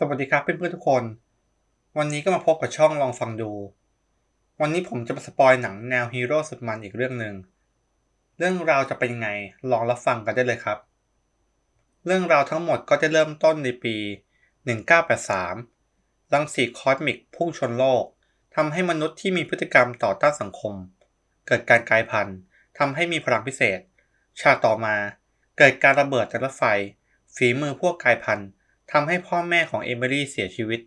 สวัสดีครับเพื่อนๆทุกคน วันนี้ก็มาพบกับช่องลองฟังดู วันนี้ผมจะมาสปอยหนังแนวฮีโร่สุดมันอีกเรื่องหนึ่ง เรื่องราวจะเป็นยังไงลองรับฟังกันได้เลยครับ เรื่องราวทั้งหมดก็จะเริ่มต้นในปี 1983 รังสีคอสมิกพุ่งชนโลกทำให้มนุษย์ที่มีพฤติกรรมต่อต้านสังคม เกิดการกลายพันธุ์ทำให้มีพลังพิเศษ ชาติต่อมา เกิดการระเบิดจากรถไฟ ฝีมือพวกกลายพันธุ์ ทำให้พ่อแม่ของเอมิลี่เสียชีวิต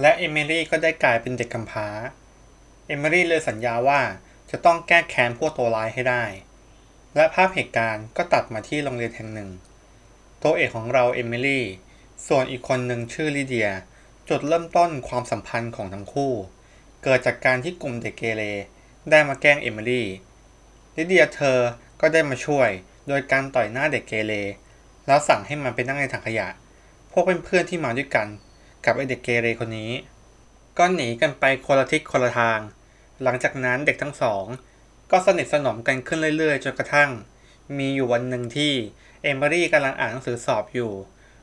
และเอมิลี่ก็ได้กลายเป็นเด็กกำพร้า เอมิลี่เลยสัญญาว่าจะต้องแก้แค้นพวกตัวร้ายให้ได้ และภาพเหตุการณ์ก็ตัดมาที่โรงเรียนแห่งหนึ่ง ตัวเอกของเราเอมิลี่ ส่วนอีกคนหนึ่งชื่อลิเดีย จุดเริ่มต้นความสัมพันธ์ของทั้งคู่ เกิดจากการที่กลุ่มเด็กเกเรได้มาแกล้งเอมิลี่ลิเดียเธอก็ได้มาช่วย โดยการต่อยหน้าเด็กเกเรแล้วสั่งให้มันไปนั่งในถังขยะ วกเพื่อนๆที่มาด้วยกัน กับไอเด็กเกเรคนนี้ ก็หนีกันไปคนละทิศคนละทาง หลังจากนั้นเด็กทั้งสอง ก็สนิทสนมกันขึ้นเรื่อยๆจนกระทั่ง มีอยู่วันหนึ่งที่เอมิลี่กำลังอ่านหนังสือสอบอยู่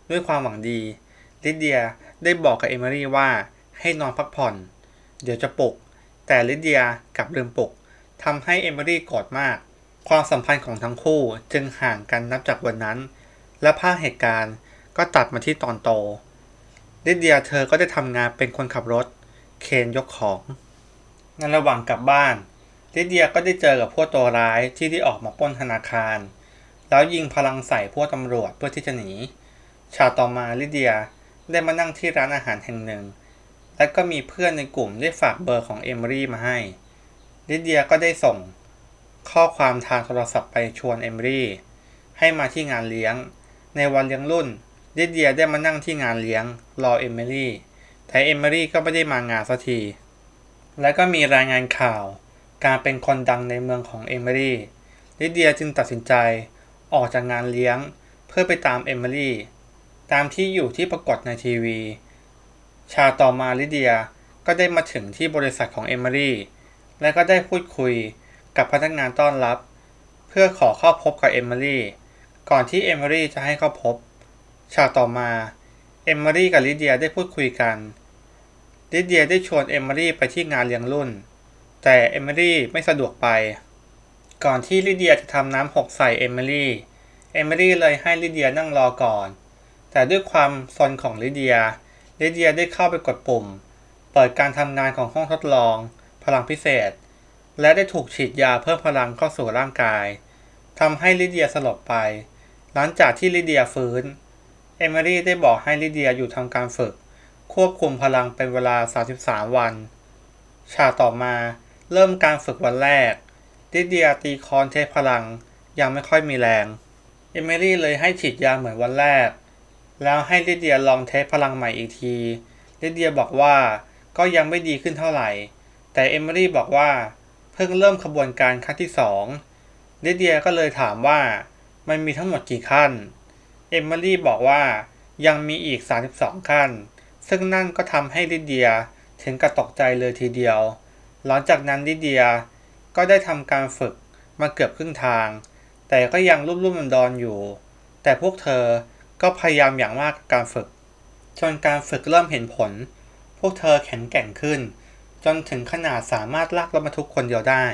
ด้วยความหวังดีลิเดียได้บอกกับเอมิลี่ว่าให้นอนพักผ่อน เดี๋ยวจะปลุก แต่ลิเดียกลับลืมปลุกทำให้เอมิลี่โกรธมากความสัมพันธ์ของทั้งคู่จึงห่างกันนับจากวันนั้น และภาพเหตุการณ์ ก็ตัดมาที่ตอนโตลิเดียเธอก็ได้ทำงานเป็นคนขับรถ เคนยกของ ในระหว่างกลับบ้านลิเดียก็ได้เจอกับพวกตัวร้ายที่ได้ออกมาปล้นธนาคาร แล้วยิงพลังใส่พวกตำรวจเพื่อที่จะหนี ชาต่อมาลิเดียได้มานั่งที่ร้านอาหารแห่งหนึ่ง และก็มีเพื่อนในกลุ่มได้ฝากเบอร์ของเอมิลี่มาให้ลิเดียก็ได้ส่งข้อความทางโทรศัพท์ไปชวนเอมิลี่ให้มาที่งานเลี้ยง ในวันเลี้ยงรุ่น ลิเดียได้มานั่งที่งานเลี้ยงรอเอมิลี่ แต่เอมิลี่ก็ไม่ได้มางานสักที และก็มีรายงานข่าว การเป็นคนดังในเมืองของเอมิลี่ลิเดียจึงตัดสินใจออกจากงานเลี้ยงเพื่อไปตามเอมิลี่ตามที่อยู่ที่ปรากฏในทีวี ชาต่อมาลิเดียก็ได้มาถึงที่บริษัทของเอมิลี่และก็ได้พูดคุยกับพนักงานต้อนรับ เพื่อขอเข้าพบกับเอมิลี่ก่อนที่เอมิลี่จะให้เข้าพบ ฉากต่อมาเอมิลี่กับลิเดียได้พูดคุยกันลิเดียได้ชวนเอมิลี่ไปที่งานเลี้ยงรุ่น แต่เอมิลี่ไม่สะดวกไป ก่อนที่ลิเดียจะทำน้ำหกใส่เอมิลี่เอมิลี่เลยให้ลิเดียนั่งรอก่อน แต่ด้วยความซนของลิเดียลิเดียได้เข้าไปกดปุ่ม เปิดการทำงานของห้องทดลอง พลังพิเศษ และได้ถูกฉีดยาเพิ่มพลังเข้าสู่ร่างกายทำให้ลิเดียสลบไป หลังจากที่ลิเดียฟื้น เอมิลี่ได้บอกให้ลิเดียอยู่ทำการฝึก ควบคุมพลังเป็นเวลา 33 วัน ฉากต่อมาเริ่มการฝึกวันแรก ลิเดียตีคอนเทพพลังยังไม่ค่อยมีแรง เอมิลี่เลยให้ฉีดยาเหมือนวันแรก แล้วให้ลิเดียลองเทสพลังใหม่อีกที ลิเดียบอกว่าก็ยังไม่ดีขึ้นเท่าไหร่ แต่เอมิลี่บอกว่าเพิ่งเริ่มขบวนการขั้นที่สองลิเดียก็เลยถามว่ามันมีทั้งหมดกี่ขั้น เอมิลี่บอกว่ายังมีอีก 32 ขั้น ซึ่งนั่นก็ทำให้ลิเดียถึงกับตกใจเลยทีเดียว หลังจากนั้นลิเดียก็ได้ทำการฝึกมาเกือบครึ่งทาง แต่ก็ยังรุ่มรุ่มดอนอยู่ แต่พวกเธอก็พยายามอย่างมากกับการฝึก จนการฝึกเริ่มเห็นผล พวกเธอแข็งแกร่งขึ้น จนถึงขนาดสามารถลากรถบรรทุกคนเดียวได้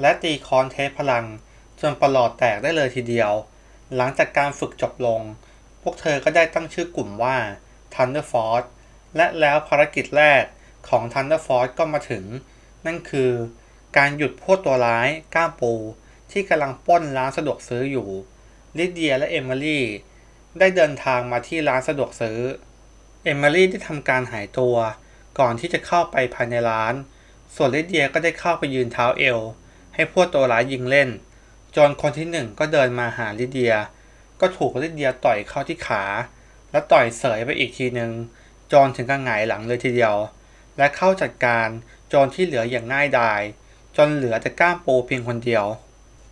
และตีคอนเทสพลังจนประหลอดแตกได้เลยทีเดียว หลังจากการฝึกจบลง พวกเธอก็ได้ตั้งชื่อกลุ่มว่า Thunder Force และแล้วภารกิจแรกของ Thunder Force ก็มาถึง นั่นคือ การหยุดพวกตัวร้ายก้ามปู ที่กำลังป้นร้านสะดวกซื้ออยู่ลิเดียและเอมิลี่ได้เดินทางมาที่ร้านสะดวกซื้อ เอมิลี่ได้ทำการหายตัว ก่อนที่จะเข้าไปภายในร้าน ส่วนลิเดียก็ได้เข้าไปยืนเท้าเอวให้พวกตัวร้ายยิงเล่น จนคนที่หนึ่งก็เดินมาหาลิเดีย ก็ถูกลิเดียต่อยเข้าที่ขา แล้วต่อยเสยไปอีกทีหนึ่งจนถึงกับหงายหลังเลยทีเดียว และเข้าจัดการจรที่เหลืออย่างง่ายดาย จนเหลือแต่ก้ามปูเพียงคนเดียว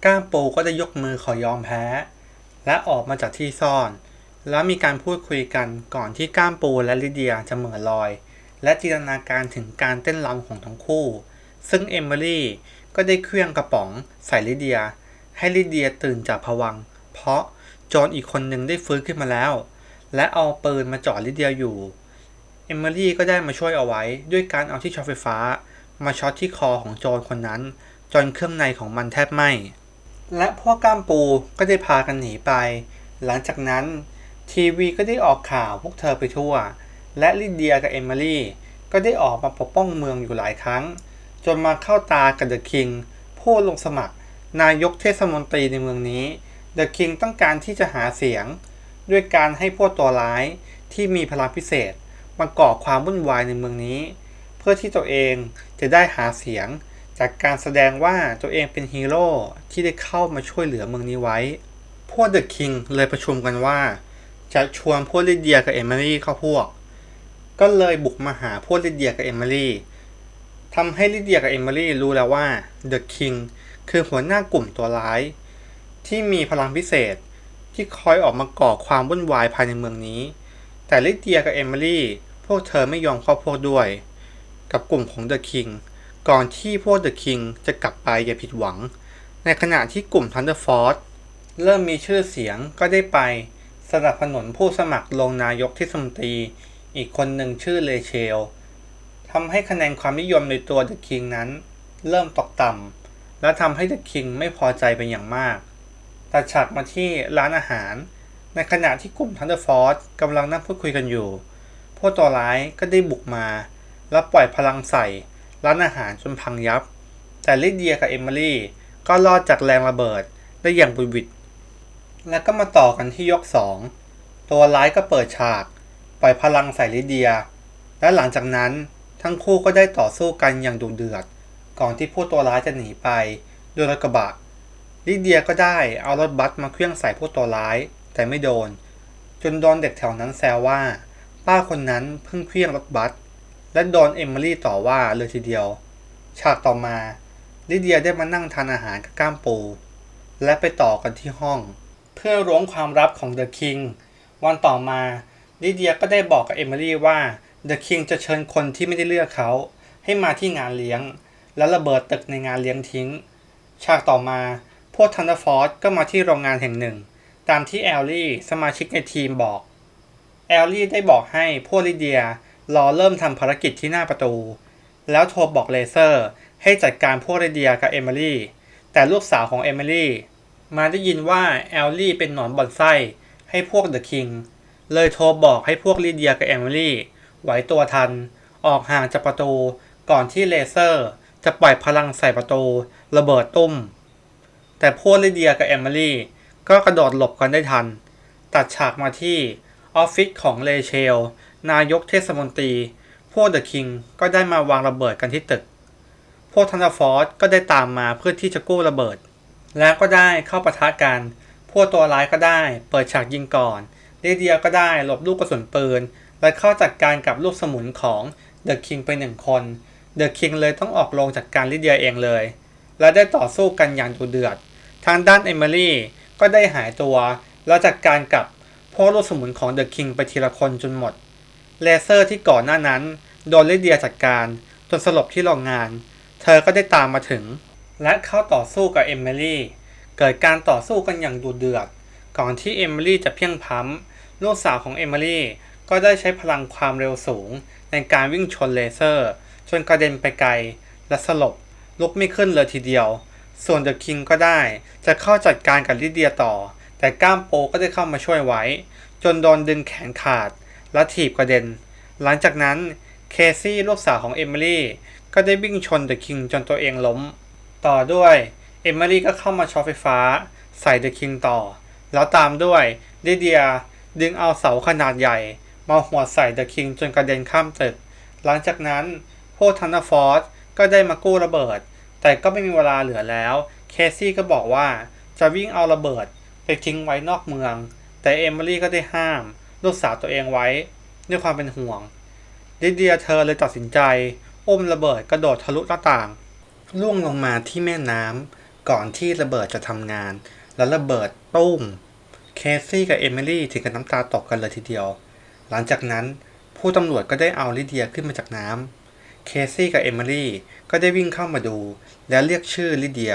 ก้ามปูก็ได้ยกมือขอยอมแพ้ และออกมาจากที่ซ่อน แล้วมีการพูดคุยกันก่อนที่ก้ามปูและลิเดียจะเหม่อลอย และจินตนาการถึงการเต้นรำของทั้งคู่ ซึ่งเอมิลี่ก็ได้เคลื่องกระป๋องใส่ลิเดีย ให้ลิเดียตื่นจากผวัง เพราะโจรอีกคนหนึ่งได้ฟื้นขึ้นมาแล้ว และเอาปืนมาจ่อลิเดียอยู่ เอมิลี่ก็ได้มาช่วยเอาไว้ ด้วยการเอาที่ช็อตไฟฟ้า มาช็อตที่คอของโจรคนนั้น จนเครื่องในของมันแทบไหม้และพวกก้ามปูก็ได้พากันหนีไป หลังจากนั้นทีวีก็ได้ออกข่าวพวกเธอไปทั่ว และลิเดียกับเอมิลี่ก็ได้ออกมาปกป้องเมืองอยู่หลายครั้ง จนมาเข้าตากับเดอะคิงผู้ลงสมัคร นายกเทศมนตรีในเมืองนี้เดอะคิงต้องการที่จะหาเสียง ด้วยการให้พวกตัวร้ายที่มีพลังพิเศษมาก่อความวุ่นวายในเมืองนี้ เพื่อที่ตัวเองจะได้หาเสียง จากการแสดงว่าตัวเองเป็นฮีโร่ที่ได้เข้ามาช่วยเหลือเมืองนี้ไว้ พวกเดอะคิงเลยประชุมกันว่า จะชวนพวกลิเดียกับเอมิลี่เข้าพวก ก็เลยบุกมาหาพวกลิเดียกับเอมิลี่ทำให้ลิเดียกับเอมิลี่รู้แล้วว่าเดอะคิง คือหัวหน้ากลุ่มตัวร้าย ที่มีพลังพิเศษที่คอยออกมาก่อความวุ่นวายภายในเมืองนี้ แต่ลิเดียกับเอมิลี่ พวกเธอไม่ยอมเข้าพวกด้วย กับกลุ่มของเดอะคิง ก่อนที่พวกเดอะคิงจะกลับไปอย่าผิดหวัง ในขณะที่กลุ่มทันเดอร์ฟอร์เริ่มมีชื่อเสียงก็ได้ไปสนับสนุนผู้สมัครลงนายกเทศมตรีอีกคนหนึ่งชื่อเลเชลทำให้คะแนนความนิยมในตัวเดอะคิงนั้น เริ่มตกต่ำ และทำให้เดอะคิงไม่พอใจเป็นอย่างมาก ตัดฉากมาที่ร้านอาหาร ในขณะที่กลุ่มทันเดอร์ฟอร์สกำลังนั่งพูดคุยกันอยู่ พวกตัวร้ายก็ได้บุกมา และปล่อยพลังใส่ ร้านอาหารจนพังยับ แต่ลิเดียกับเอมิลี่ก็รอดจากแรงระเบิดได้อย่างบุดวิด แล้วก็มาต่อกันที่ยก 2 ตัวร้ายก็เปิดฉาก ปล่อยพลังใส่ลิเดีย และหลังจากนั้นทั้งคู่ก็ได้ต่อสู้กันอย่างดุเดือด ก่อนที่ผู้ตัวร้ายจะหนีไปด้วยรถกระบะลิเดียก็ได้เอารถบัสมาเคลื่องใส่ผู้ตัวร้าย แต่ไม่โดน จนโดนเด็กแถวนั้นแซวว่า ป้าคนนั้นเพิ่งเคลื่องรถบัสและโดนเอมิลี่ต่อว่าเลยทีเดียว ฉากต่อมาลิเดียได้มานั่งทานอาหารกับก้ามปู และไปต่อกันที่ห้อง เพื่อร้วงความลับของเดอะคิงวันต่อมาลิเดียก็ได้บอกกับเอมิลี่ว่าเดอะคิงจะเชิญคนที่ไม่ได้เลือกเขา ให้มาที่งานเลี้ยง และระเบิดตึกในงานเลี้ยงทิ้ง ฉากต่อมาพวกทันเดอร์ฟอร์ก็มาที่โรงงานแห่งหนึ่ง ตามที่แอลลี่สมาชิกในทีมบอก แอลลี่ได้บอกให้พวกลิเดียรอเริ่มทำภารกิจที่หน้าประตู แล้วโทรบอกเลเซอร์ ให้จัดการพวกลิเดียกับเอมิลี่ แต่ลูกสาวของเอมิลี่มาได้ยินว่าแอลลี่เป็นหนอนบ่อนไส้ให้พวกเดอะคิงเลยโทรบอกให้พวกลิเดียกับเอมิลี่ไหวตัวทัน ออกห่างจากประตูก่อนที่เลเซอร์ จะปล่อยพลังใส่ประตูระเบิดตุ้ม แต่พวกลิเดียกับเอมิลี่ก็กระโดดหลบกันได้ทัน ตัดฉากมาที่ออฟฟิศของเลเชล นายกเทศมนตรี พวกเดอะคิงก็ได้มาวางระเบิดกันที่ตึก พวกทันดาฟอร์ก็ได้ตามมาเพื่อที่จะกู้ระเบิด แล้วก็ได้เข้าปะทะกัน พวกตัวร้ายก็ได้เปิดฉากยิงก่อนลิเดียก็ได้หลบลูกกระสุนปืน และเข้าจัดการกับลูกสมุนของเดอะคิงไปหนึ่งคน เดอะคิงเลยต้องออกลงจากการลิเดียเองเลย และได้ต่อสู้กันอย่างดุเดือด ทางด้านเอมิลี่ก็ได้หายตัวแล้วจัดการกับพวกลูกสมุนของเดอะคิงไปทีละคนจนหมด เลเซอร์ที่ก่อนหน้านั้น โดนลิเดียจัดการจนสลบที่โรงงาน เธอก็ได้ตามมาถึง และเข้าต่อสู้กับเอมิลี่ เกิดการต่อสู้กันอย่างดุเดือด ก่อนที่เอมิลี่จะเพียงพล้ำลูกสาวของเอมิลี่ก็ได้ใช้พลังความเร็วสูงในการวิ่งชนเลเซอร์ จนกระเด็นไปไกล และสลบ ลุกไม่ขึ้นเลยทีเดียว ส่วนเดอะคิงก็ได้ จะเข้าจัดการกับลิเดียต่อ แต่ก้ามโปก็ได้เข้ามาช่วยไว้ จนโดนดึงแขนขาด และถีบกระเด็น หลังจากนั้นเคซี่ลูกสาวของเอมิลี่ก็ได้วิ่งชนเดอะคิงจนตัวเองล้ม ต่อด้วยเอมิลี่ก็เข้ามาช็อตไฟฟ้า ใส่เดอะคิงต่อ แล้วตามด้วยลิเดียดึงเอาเสาขนาดใหญ่ มาหัวใส่เดอะคิงจนกระเด็นข้ามตึก หลังจากนั้น พวกทันนาฟอร์สก็ได้มากู้ระเบิด แต่ก็ไม่มีเวลาเหลือแล้ว เคซี่ก็บอกว่าจะวิ่งเอาระเบิดไปทิ้งไว้นอกเมือง แต่เอมิลี่ก็ได้ห้าม ลูกสาวตัวเองไว้ ด้วยความเป็นห่วงลิเดียเธอเลยตัดสินใจอุ้มระเบิดกระโดดทะลุหน้าต่าง ล่วงลงมาที่แม่น้ำก่อนที่ระเบิดจะทำงาน แล้วระเบิดตุ้มเคซี่กับเอมิลี่ถึงกับน้ำตาตกกันเลยทีเดียว หลังจากนั้นผู้ตำรวจก็ได้เอาลิเดียขึ้นมาจากน้ำ เคซี่กับเอมิลี่ก็ได้วิ่งเข้ามาดู และเรียกชื่อลิเดีย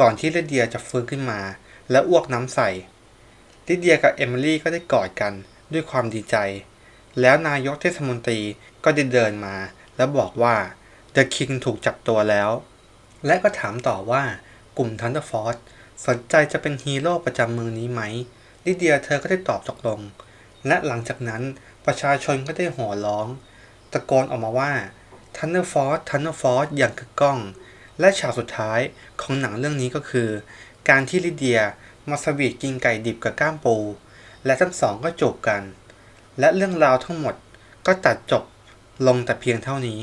ก่อนที่ลิเดียจะฟื้นขึ้นมา และอ้วกน้ำใส่ลิเดียกับเอมิลี่ก็ได้กอดกันด้วยความดีใจ แล้วนายกเทศมนตรีก็ได้เดินมา แล้วบอกว่า The King ถูกจับตัวแล้ว และก็ถามต่อว่ากลุ่มทันเดอร์ฟอร์สสนใจจะเป็นฮีโร่ประจำเมืองนี้ไหมลิเดียเธอก็ได้ตอบตกลง และหลังจากนั้นประชาชนก็ได้ห่อร้อง ตะโกนออกมาว่า ทันเนอร์ฟอสทันเนอร์ฟอสอย่างกึกก้อง และฉากสุดท้ายของหนังเรื่องนี้ก็คือ การที่ลิเดียมาสวีทกินไก่ดิบกับก้ามปู และทั้งสองก็จบกัน และเรื่องราวทั้งหมดก็ตัดจบลงแต่เพียงเท่านี้